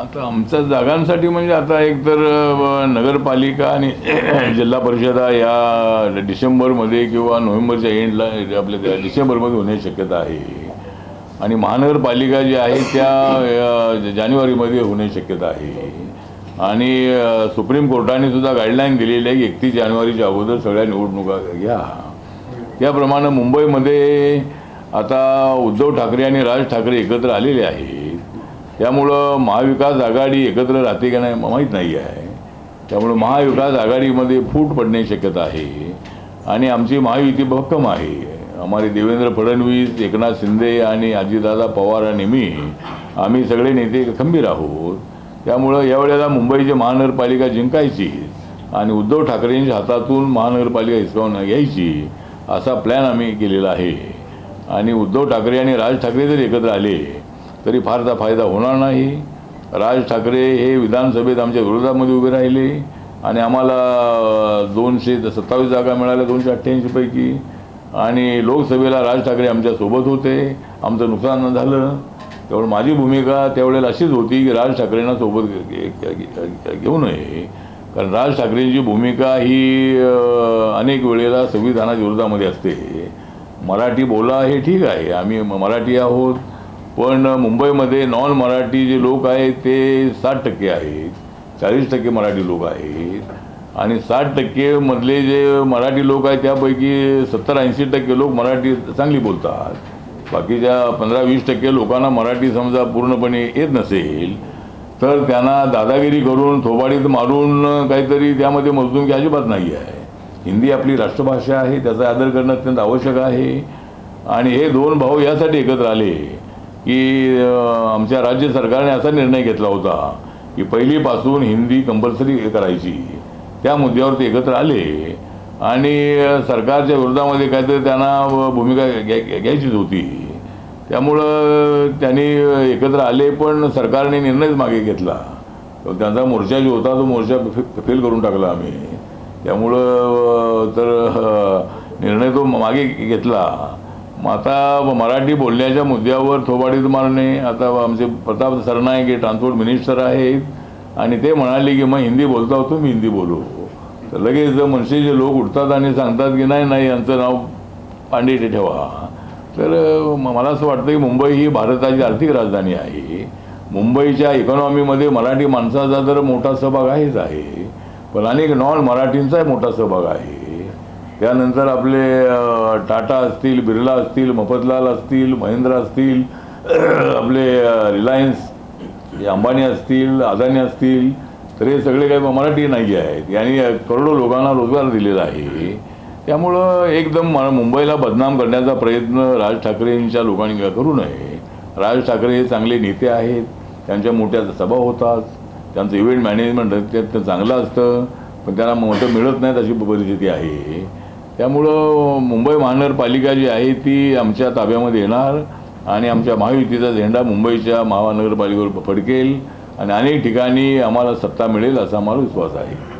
आता आमच्या जागांसाठी म्हणजे आता एक तर नगरपालिका आणि जिल्हा परिषदा या डिसेंबरमध्ये किंवा नोव्हेंबरच्या एंडला आपल्या त्या डिसेंबरमध्ये होण्याची शक्यता आहे. आणि महानगरपालिका जी आहे त्या जानेवारीमध्ये होण्याची शक्यता आहे. आणि सुप्रीम कोर्टाने सुद्धा गाईडलाईन दिलेली आहे की एकतीस जानेवारीच्या अगोदर सगळ्या निवडणुका घ्या. त्याप्रमाणे मुंबईमध्ये आता उद्धव ठाकरे आणि राज ठाकरे एकत्र आलेले आहेत. त्यामुळं महाविकास आघाडी एकत्र राहते का नाही माहीत नाही आहे. त्यामुळं महाविकास आघाडीमध्ये फूट पडण्याची शक्यता आहे. आणि आमची महायुती भक्कम आहे. आम्हाला देवेंद्र फडणवीस एकनाथ शिंदे आणि अजितदादा पवार आणि मी आम्ही सगळे नेते खंबीर आहोत. त्यामुळं यावेळेला मुंबईची महानगरपालिका जिंकायची आणि उद्धव ठाकरेंच्या हातातून महानगरपालिका हिसकावून घ्यायची असा प्लॅन आम्ही केलेला आहे. आणि उद्धव ठाकरे आणि राज ठाकरे जर एकत्र आले तरी फारसा फायदा होणार नाही. राज ठाकरे हे विधानसभेत आमच्या विरोधामध्ये उभे राहिले आणि आम्हाला दोनशे सत्तावीस जागा मिळाल्या दोनशे अठ्ठ्याऐंशीपैकी आणि लोकसभेला राज ठाकरे आमच्यासोबत होते. आमचं नुकसान झालं. त्यामुळे माझी भूमिका त्यावेळेला अशीच होती की राज ठाकरेंना सोबत घेऊ नये. कारण राज ठाकरेंची भूमिका ही अनेक वेळेला संविधानाच्या विरोधामध्ये असते. मराठी बोला हे ठीक आहे. आम्ही मराठी आहोत. पण मुंबईमध्ये नॉन मराठी जे लोक आहेत ते साठ टक्के आहेत. चाळीस टक्के मराठी लोक आहेत. आणि साठ टक्के मधले जे मराठी लोक आहेत त्यापैकी सत्तर ऐंशी टक्के लोक मराठी चांगली बोलतात. बाकीच्या पंधरा वीस टक्के लोकांना मराठी समजा पूर्णपणे येत नसेल तर त्यांना दादागिरी करून थोबाडीत मारून काहीतरी त्यामध्ये मजदूर अजिबात नाही आहे. हिंदी आपली राष्ट्रभाषा आहे त्याचा आदर करणं अत्यंत आवश्यक आहे. आणि हे दोन भाऊ यासाठी एकत्र आले. की आमच्या राज्य सरकारने असा निर्णय घेतला होता की पहिलीपासून हिंदी कंपल्सरी करायची. त्या मुद्द्यावर ते एकत्र आले आणि सरकारच्या विरोधामध्ये काहीतरी त्यांना भूमिका घ्याय घ्यायचीच होती. त्यामुळं त्यांनी एकत्र आले पण सरकारने निर्णयच मागे घेतला. त्यांचा मोर्चा जो होता तो मोर्चा फेल करून टाकला आम्ही. त्यामुळं तर निर्णय तो मागे घेतला. मग आता मराठी बोलण्याच्या मुद्द्यावर थोबाडीत मारणे आता आमचे प्रताप सरनाईक हे ट्रान्सपोर्ट मिनिस्टर आहेत आणि ते म्हणाले की मग हिंदी बोलता होतो मी हिंदी बोलू. तर लगेच जर मनसेचे लोक उठतात आणि सांगतात की नाही नाही यांचं नाव पांडे इथे ठेवा. तर मला असं वाटतं की मुंबई ही भारताची आर्थिक राजधानी आहे. मुंबईच्या इकॉनॉमीमध्ये मराठी माणसाचा तर मोठा सहभाग आहेच आहे. पण अनेक नॉन मराठींचाही मोठा सहभाग आहे. त्यानंतर आपले टाटा असतील बिर्ला असतील मफतलाल असतील महिंद्रा असतील आपले रिलायन्स अंबानी असतील अदानी असतील तर हे सगळे काही मराठी नाही आहेत. यांनी करोडो लोकांना रोजगार दिलेला आहे. त्यामुळं एकदम मुंबईला बदनाम करण्याचा प्रयत्न राज ठाकरेंच्या लोकांनी करू नये. राज ठाकरे हे चांगले नेते आहेत. त्यांच्या मोठ्या सभा होतात. त्यांचं इव्हेंट मॅनेजमेंट चांगलं असतं. पण त्यांना मतं मिळत नाहीत अशी परिस्थिती आहे. त्यामुळं मुंबई महानगरपालिका जी आहे ती आमच्या ताब्यामध्ये येणार आणि आमच्या महायुतीचा झेंडा मुंबईच्या महानगरपालिकेवर फडकेल आणि अनेक ठिकाणी आम्हाला सत्ता मिळेल असा आम्हाला विश्वास आहे.